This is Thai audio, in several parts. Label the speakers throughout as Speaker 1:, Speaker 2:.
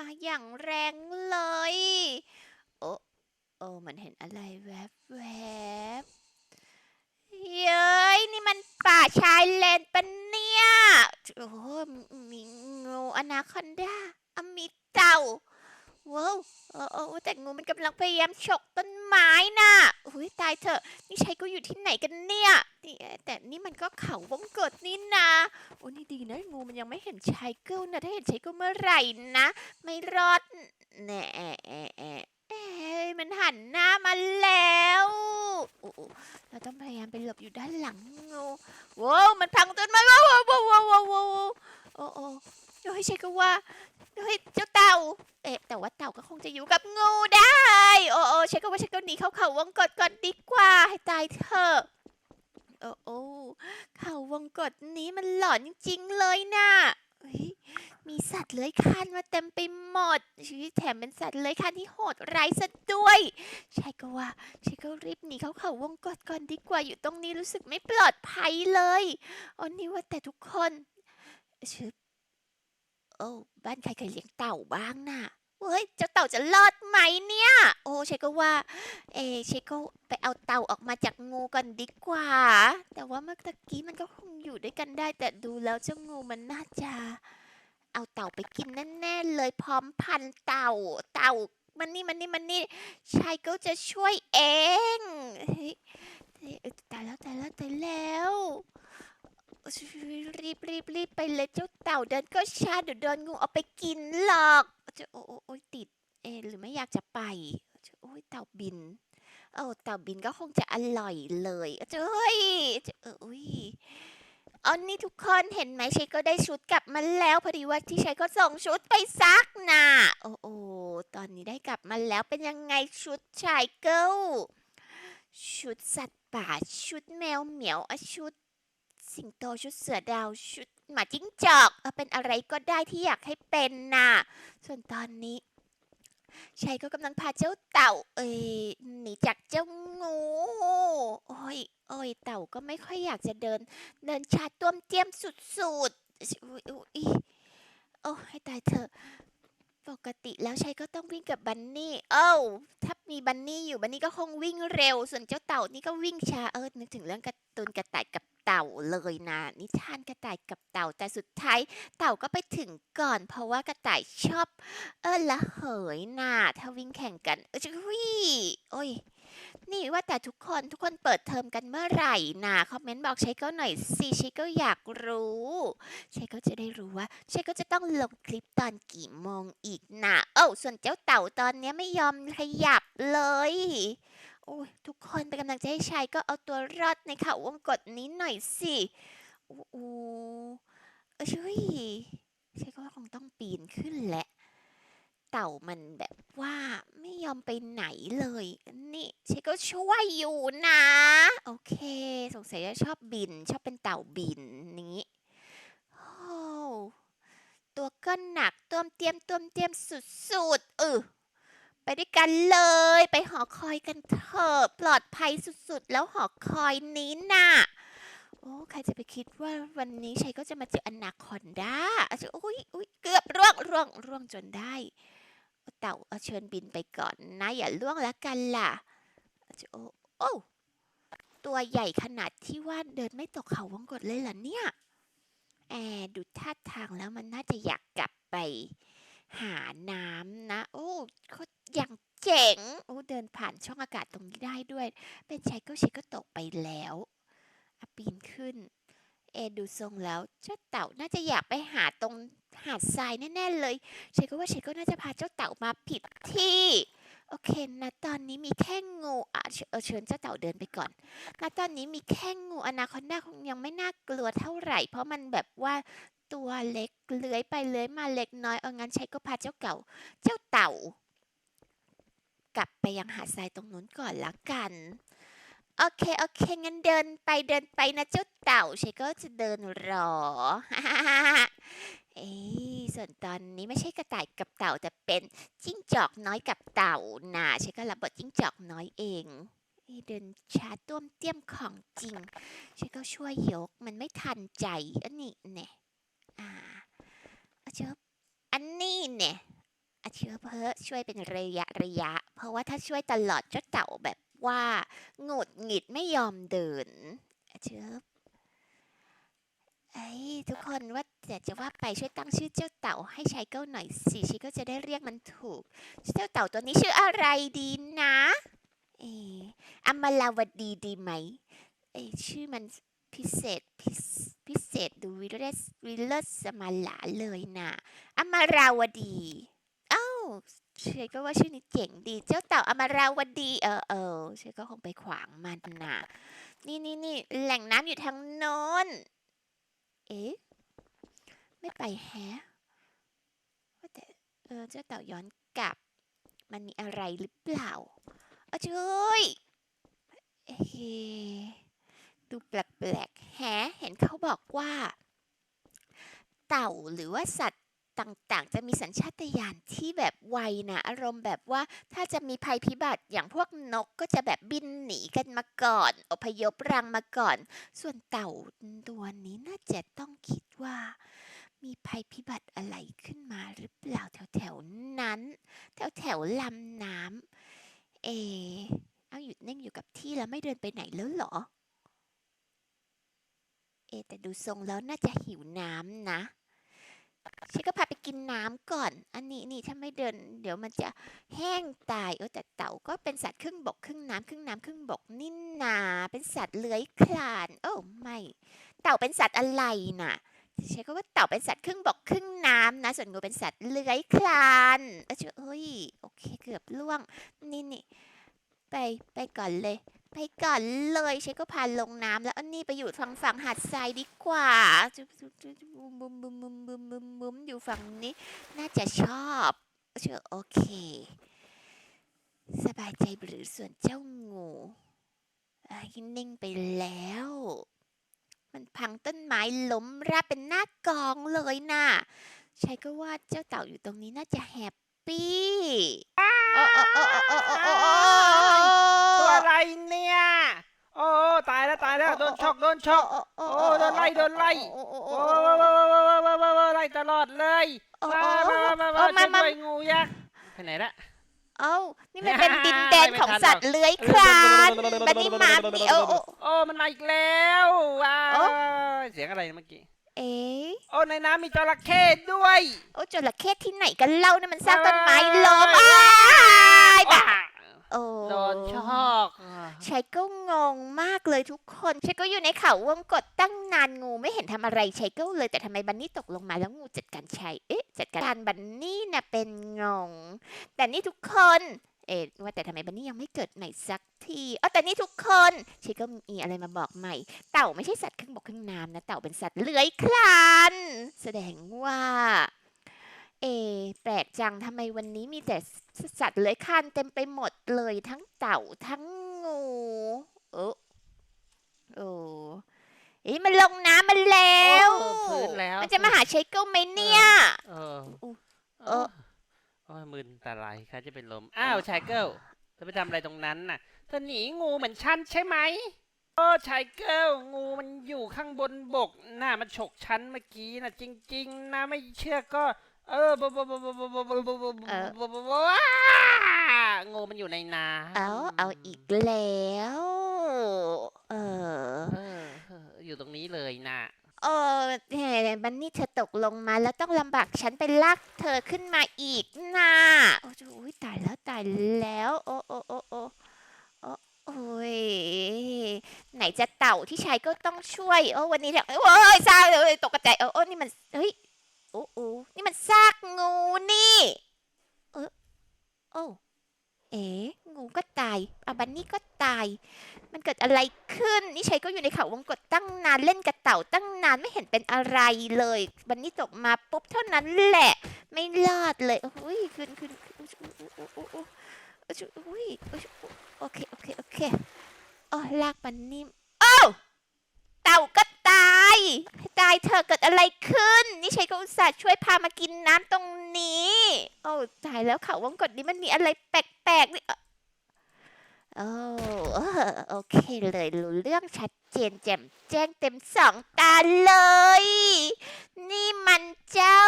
Speaker 1: มาอย่างแรงเลย โอ้โอ้มันเห็นอะไรแวบแวบเย้ยนี่มันป่าชายเลนปะเนี่ย โอ้มีงูอนาคอนดาอมีเต่า ว้าวเออเอแต่งูมันกำลังพยายามฉกต้นไม้น่ะอุ้ยตายเถอะ นี่ชัยก็อยู่ที่ไหนกันเนี่ยนี่แต่นี่มันก็เขาวงกดนี่นะโอ้นี่ดีนะงูมันยังไม่เห็นชายเกิลนะถ้าเห็นชายเกิลเมื่อไหร่นะ ไม่รอดแน่แอะเอ้ยมันหันหน้ามาแล้วเราต้องพยายามไปหลบอยู่ด้านหลังงูว้าวมันพังต้นไม้ว้าวว้าวว้าวว้าวว้าวว้าวโอ้โอ้เฮ้ยชัยก็ว่าเฮ้ยเจ้าเต่า เอ๊ะแต่ว่าเต่าก็คงจะอยู่กับงูได้ โอ้โอ้ฉันก็ว่าฉันก็หนีเข้าเขาวงกดก่อนดีกว่า ให้ตายเถอะโอ้โอ้เขาวงกดนี้มันหลอนจริงๆเลยนะเฮ้ยมีสัตว์เลื้อยคลานมาเต็มไปหมดชีวิตแถมเป็นสัตว์เลื้อยคลานที่โหดร้ายซะด้วยใช่ก็ว่าฉันก็รีบหนีเข้าเขาวงกดก่อนดีกว่าอยู่ตรงนี้รู้สึกไม่ปลอดภัยเลยอ๋อนี่ว่าแต่ทุกคนชึบ โอ้บ้านใครเคยเลี้ยงเต่าบ้างน่ะเฮ้ยเจ้าเต่าจะรอดไหมเนี่ย โอ้เชคก็ว่า เอะเชก็ไปเอาเต่าออกมาจากงูกันดีกว่า แต่ว่าเมื่อตะกี้มันก็คงอยู่ด้วยกันได้ แต่ดูแล้วเจ้างูมันน่าจะ เอาเต่าไปกินแน่ๆเลยพร้อมพันเต่า เต่ามันนี่มันนี่มันนี่ชายก็จะช่วยเองเฮ้ยเฮ้ยตายแล้วตายแล้วตายแล้ว รีบรีบรีบไปเลยเจ้าเต่าเดินก็ช้าเดี๋ยวโดนงูเอาไปกินหรอกจะโอ้โอ้ยติด เอหรือไม่อยากจะไปจะโอ้ยเต่าบินเออเต่าบินก็คงจะอร่อยเลยจะเฮ้ยจะเอ้ยอันนี้ทุกคนเห็นไหมชัยก็ได้ชุดกลับมาแล้วพอดีว่าที่ชัยก็ส่งชุดไปซักน่ะโอ้โอ้ตอนนี้ได้กลับมาแล้วเป็นยังไงชุดชายเกิลชุดสัตว์ป่าชุดแมวเหมียวอชุด สิงโตชุดเสือดาวชุดหมาจิ้งจอกเออเป็นอะไรก็ได้ที่อยากให้เป็นน่ะ ส่วนตอนนี้ชัยก็กำลังพาเจ้าเต่า เอ้ยหนีจากเจ้างูโอ้ยโอ้ยเต่าก็ไม่ค่อยอยากจะเดิน เดินชาต้วมเตี้ยมสุดๆอุ้ยอุ้ยโอ้ให้ตายเถอะปกติแล้วชัยก็ต้องวิ่งกับบันนี่ เอ้าถ้ามีบันนี่อยู่บันนี่ก็คงวิ่งเร็ว ส่วนเจ้าเต่านี่ก็วิ่งช้าเออนึกถึงเรื่องการ์ตูนกระต่ายกับ เต่าเลยนะ นิทานกระต่ายกับเต่าแต่สุดท้ายเต่าก็ไปถึงก่อน เพราะว่ากระต่ายชอบ เออละเหยน่ะถ้าวิ่งแข่งกันเออจะวิ่โอ้ยนี่ว่าแต่ทุกคนทุกคนเปิดเทอมกันเมื่อไหร่น่ะคอมเมนต์บอกใช้ก็หน่อยสิใช้ก็อยากรู้ใช้ก็จะได้รู้ว่าใช้ก็จะต้องลงคลิปตอนกี่โมงอีกน่ะเอ้ส่วนเจ้าเต่าตอนนี้ไม่ยอมขยับเลย โอ้ยทุกคนเป็นกำลังใจให้ชายก็เอาตัวรอดในเขาววงกฏนี้หน่อยสิโอ้โหเออช่วยใช่ก็คงต้องปีนขึ้นแหละเต่ามันแบบว่าไม่ยอมไปไหนเลย นี่ใช่ก็ช่วยอยู่นะ โอเค สงสัยจะชอบบิน ชอบเป็นเต่าบินนี้ โอ้ตัวก็หนักต้วมเตรียมต้วมเตรียมสุดๆเออ ไปด้วยกันเลย ไปหอคอยกันเถอะปลอดภัยสุดๆ แล้วหอคอยนี้น่ะ โอ้ใครจะไปคิดว่าวันนี้ชัยก็จะมาเจออนาคอนดาอาจจะอุ้ยอุ้ยเกือบร่วงร่วงร่วงจนได้ เต่าเอาเชิญบินไปก่อนนะ อย่าล่วงแล้วกันล่ะอาจจะโอ้โอ้ตัวใหญ่ขนาดที่ว่าเดินไม่ตกเขาวงกดเลยเหรอเนี่ยแอดูท่าทางแล้วมันน่าจะอยากกลับไปหาน้ำนะ โอ้เขา อย่างเจ๋งโอ้เดินผ่านช่องอากาศตรงนี้ได้ด้วย เป็นชัยก็ชัยก็ตกไปแล้วอปีนขึ้น เอดูทรงแล้วเจ้าเต่าน่าจะอยากไปหาตรงหาดทรายแน่ๆเลยเชยก็ว่าเชยก็น่าจะพาเจ้าเต่ามาผิดที่โอเคนะตอนนี้มีแค่งูอะเชเออเชิญเจ้าเต่าเดินไปก่อนนะตอนนี้มีแค่งูอนาคอนดาคงยังไม่น่ากลัวเท่าไหร่ เพราะมันแบบว่าตัวเล็กเลื้อยไปเลื้อยมาเล็กน้อยเอางั้นชัยก็พาเจ้าเก่า เจ้าเต่า กลับไปยังหาดทรายตรงนู้นก่อนละกัน โอเค โอเค งั้นเดินไปเดินไปนะเจ้าเต่าชัยก็จะเดินรอ เอ้ส่วนตอนนี้ไม่ใช่กระต่ายกับเต่าแต่เป็นจิ้งจอกน้อยกับเต่านะชัยก็รับบทจิ้งจอกน้อยเองเดินช้าต้วมเตี้ยมของจริงชัยก็ช่วยยกมันไม่ทันใจอันนี้เนี่ยอ่าเอาเจบอันนี้เนี่ย อาเชื้อเพอช่วยเป็นระยะระยะ เพราะว่าถ้าช่วยตลอดเจ้าเต่าแบบว่าหงุดหงิดไม่ยอมเดินอาเชื้อไอ้ทุกคนว่าแต่จะว่าไปช่วยตั้งชื่อเจ้าเต่าให้ชายเก้าหน่อยสิชิก็จะได้เรียกมันถูก เจ้าเต่าตัวนี้ชื่ออะไรดีนะเอออมลาวดีดีไหมเอยชื่อมันพิเศษพิเศพิเศษดูวิเลสวิเลสสมาลาเลยนะอมราวดี เชยก็ว่าชื่อนี้เจ๋งดี เจ้าเต่าอมราวดี เออเออเชยก็คงไปขวางมันนะนี่นี่นี่แหล่งน้ำอยู่ทางโน้น เอ๊ะ ไม่ไปแฮะว่าแต่เออเจ้าเต่าย้อนกลับ มันมีอะไรหรือเปล่าเอาช่วยเอ๊ดูแปลกๆแฮะเห็นเขาบอกว่า เต่าหรือว่าสัตว ต่างๆ จะมีสัญชาตญาณที่แบบไวนะอารมณ์แบบว่าถ้าจะมีภัยพิบัติอย่างพวกนกก็จะแบบบินหนีกันมาก่อน อพยพรังมาก่อน ส่วนเต่าตัวนี้น่าจะต้องคิดว่า มีภัยพิบัติอะไรขึ้นมาหรือเปล่าแถวๆนั้น แถวๆลำน้ำเอเอาหยุดนิ่งอยู่กับที่แล้วไม่เดินไปไหนแล้วเหรอเอแต่ดูทรงแล้วน่าจะหิวน้ำนะ ฉันก็พาไปกินน้ำก่อน อันนี้นี่ถ้าไม่เดิน เดี๋ยวมันจะแห้งตายเออแต่เต่าก็เป็นสัตว์ครึ่งบกครึ่งน้ำครึ่งน้ำครึ่งบกนี่นาเป็นสัตว์เลื้อยคลาน โอ้ไม่ เต่าเป็นสัตว์อะไรน่ะใช้ก็ว่าเต่าเป็นสัตว์ครึ่งบกครึ่งน้ำนะ ส่วนงูเป็นสัตว์เลื้อยคลานเอ้ยโอเคเกือบล่วง นี่นี่ไปไปก่อนเลย ไปก่อนเลยใช้ก็พาลงน้ำแล้วอันนี้ไปอยู่ฝั่งฝั่งหาดทรายดีกว่าจุ๊บจุ๊บจุ๊บจุ๊บบุมบุมบุมบุมบุมบุมอยู่ฝั่งนี้ น่าจะชอบเชื่อโอเค สบายใจหรือส่วนเจ้างูอะนิ่งไปแล้ว มันพังต้นไม้ล้มราบเป็นหน้ากองเลยน่ะใช่ก็ว่าเจ้าเต่าอยู่ตรงนี้น่าจะแฮปปี้โอ้โอ้โอ้โอ้โอ้โอ้โอ้
Speaker 2: ตัวอะไรเนี่ย โอ้ตายแล้วตายแล้วโดนช็อกโดนช็อกโอ้โดนไล่โดนไล่
Speaker 1: โอ้โอ้
Speaker 2: โอ้
Speaker 1: โอ้
Speaker 2: ว้าวว้าวว้าวว้าวว้าวว้าวไล่ตลอดเลย
Speaker 1: โอ้
Speaker 2: มา
Speaker 1: โอ้
Speaker 2: มามา
Speaker 1: โอ้
Speaker 2: มา
Speaker 1: มา
Speaker 2: ช่วย
Speaker 1: มา
Speaker 2: ด้วยงูยักษ์ไปไหนละ
Speaker 1: เอ้านี่มันเป็นดินแดนของสัตว์เลื้อยคลานบันนี่มามีโอ้โอ้
Speaker 2: โอ้มันมาอีกแล้วว้า
Speaker 1: โอ้
Speaker 2: วเสียงอะไรเมื่อกี้
Speaker 1: เอ๊ะ
Speaker 2: โอ้ในน้ำมีจระเข้ด้วย
Speaker 1: โอ้จระเข้ที่ไหนกันเล่านะมันสร้างต้นไม้ล้มอ้ายบ้า
Speaker 2: ว้า
Speaker 1: โอ้
Speaker 2: โดนช็อก
Speaker 1: ชายก็งงมากเลยทุกคนชายก็อยู่ในเขาวงกฏตั้งนานงูไม่เห็นทำอะไรชายก็เลยแต่ทำไมบันนี่ตกลงมาแล้วงูจัดการชายเอ๊ะจัดการบันนี่น่ะเป็นงง แต่นี่ทุกคน เอ๊ะว่าแต่ทำไมบันนี่ยังไม่เกิดใหม่สักทีอ๋อแต่นี่ทุกคนชายก็มีอะไรมาบอกใหม่ เต่าไม่ใช่สัตว์ครึ่งบกครึ่งน้ำนะเต่าเป็นสัตว์เลื้อยคลาน แสดงว่า เอะแปลกจังทำไมวันนี้มีแต่สัตว์เลื้อยคลานเต็มไปหมดเลยทั้งเต่าทั้งงูโอ้โอ้เอ้ยมันลงน้ำมันแล้ว
Speaker 2: โอ้พื้นแล้ว
Speaker 1: มันจะมาหาเชคเกิลไหมเนี่ย
Speaker 2: เออ
Speaker 1: อุ๊ย
Speaker 2: เออโอ้ยมึนตาลายใครจะเป็นลม อ้าวชายเกิลเธอไปทำอะไรตรงนั้นน่ะเธอหนีงูเหมือนฉันใช่ไหมโอ้ชายเกิลงูมันอยู่ข้างบนบกน่ามันฉกฉันเมื่อกี้น่ะจริง ๆนะไม่เชื่อก็ เออบบบบบบงูมันอยู่ในน้ำ
Speaker 1: เอาเอาอีกแล้ว เออ
Speaker 2: เออ อยู่ตรงนี้เลยนะ
Speaker 1: โอ้แหมบันนี่เธอตกลงมาแล้วต้องลำบากฉันไปลากเธอขึ้นมาอีกนะโอ้ยตายแล้วตายแล้ว โอ้โอ้โอ้โอ้โอ้ยไหนจะเต่าที่ใช้ก็ต้องช่วย โอ้วันนี้เนี่ยโอ้ยสร้างเลยตกกระจายโอ้นี่มัน เฮ้ย โอ้โอ้นี่มันซากงูนี่ เออโอ้เอ๋งูก็ตายอาบันนี่ก็ตาย มันเกิดอะไรขึ้น นี่ชัยก็อยู่ในเขาวงกตตั้งนานเล่นกับเต่าตั้งนานไม่เห็นเป็นอะไรเลยวันนี้ตกมาปุ๊บเท่านั้นแหละ ไม่รอดเลยโอ้ยขึ้นขึ้นอุ๊ยโอเคโอเคโอเคอ๋อลากปันนิ่มโอ้าวเต่าก็ตา ยตายเธอเกิดอะไรขึ้น นี่ชัยก็อุตส่าห์ช่วยพามากินน้ำตรงนี้ โอ้ตายแล้วเขาวงกตนี้มันมีอะไรแปลกๆนี่โอ้โอเคเลยรู้เรื่องชัดเจนแจ่มแจ้งเต็มสองตาเลย นี่มันเจ้า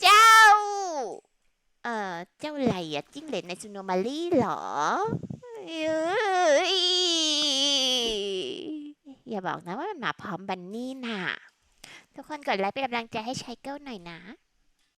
Speaker 1: เจ้า เออเจ้าอะไรอะจิ้งเหลนในซูโนมารีเหรอเอ้ย อย่าบอกนะว่ามันมาพร้อมบันนี่น่ะ ทุกคนกดไลค์เป็นกำลังใจให้ชายเกิลหน่อยนะ